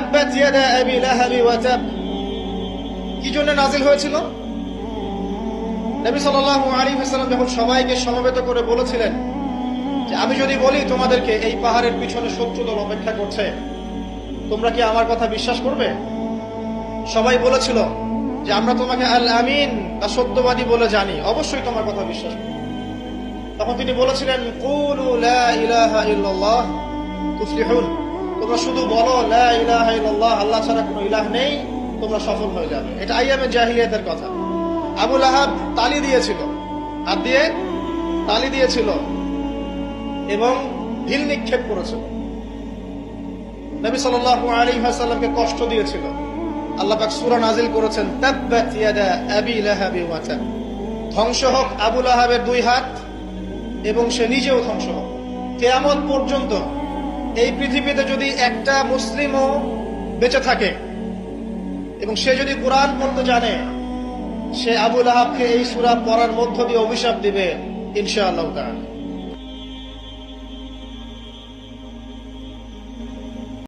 তাব্বাত ইয়াদা আবি লাহাবি ওয়া তাব। কি জন্য হয়েছিল? নবী সাল্লাল্লাহু আলাইহি ওয়াসাল্লাম যখন সবাইকে সমবেত করে বলেছিলেন যে, আমি যদি বলি তোমাদেরকে এই পাহাড়ের পিছনে শত্রু দল অপেক্ষা করছে, তোমরা কি আমার কথা বিশ্বাস করবে? সবাই বলেছিল যে, আমরা তোমাকে আল আমিন বা সত্যবাদী বলে জানি। অবশ্যই তোমার কথা বিশ্বাস করব। তখন তিনি বলেছিলেন, কুলু লা ইলাহা ইল্লাল্লাহ, তুফলিহুন। তোমরা শুধু বলো, লা আল্লাহ ছাড়া কোনো ইলাহ নেই, তোমরা সফল হয়ে যাবে। এটা আইয়ামে জাহিলিয়াতের কথা। আবুল আহাব তালি দিয়েছিল। হাত দিয়ে তালি দিয়েছিল এবং ঢিল নিক্ষেপ করেছিল। কষ্ট দিয়েছিল। আল্লাহ করেছেন ধ্বংস হোক দুই হাত, এবং সে নিজেও ধ্বংস হোক। কেয়ামত পর্যন্ত এই পৃথিবীতে যদি একটা মুসলিমও বেঁচে থাকে এবং সে যদি কোরআন পড়তে জানে, সে আবুল আহাবকে এই সুরা পড়ার মধ্য দিয়ে অভিশাপ দিবে, ইনশাআল্লাহ তাআলা।